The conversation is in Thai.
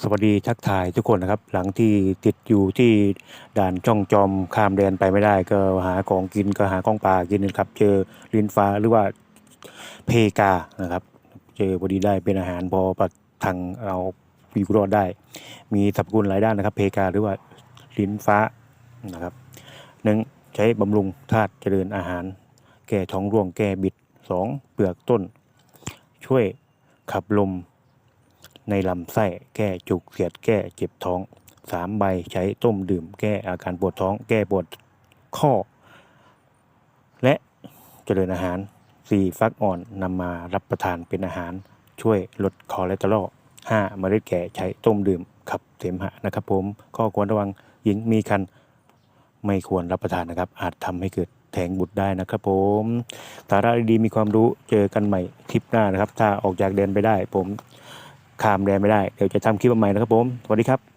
สวัสดีทักทายทุกคนนะครับ หลังที่ติดอยู่ที่ด่านจ้องจอมข้ามแดนไปไม่ได้ ก็หาของกินก็หาของป่ากินนะครับ เจอลิ้นฟ้าหรือว่าเพกานะครับ เจอพอดีได้เป็นอาหารพอประทังเราอยู่รอดได้ มีสรรพคุณหลายด้านนะครับ เพกาหรือว่าลิ้นฟ้านะครับหนึ่งใช้บำรุงธาตุเจริญอาหาร แก้ท้องร่วงแก้บิดสองเปลือกต้น ช่วยขับลม ในลำไส้แก้จุกเสียดแก้เจ็บท้องสามใบใช้ต้มดื่ม แก้อาการปวดท้อง แก้ปวดข้อ และเจริญอาหารสี่ฟักอ่อนนำมารับประทานเป็นอาหาร ช่วยลดคอเลสเตอรอลห้าเมล็ดแก่ใช้ต้มดื่มขับเสมหะนะครับผมข้อควรระวังหญิงมีคันไม่ควรรับประทานนะครับ อาจทำให้เกิดแท้งบุตรได้นะครับผมสาระดีๆมีความรู้เจอกันใหม่ทริปหน้านะครับ ถ้าออกจากแดนไปได้ผม ข้ามแดนไม่ได้ เดี๋ยวจะทำคลิปใหม่นะครับผม สวัสดีครับ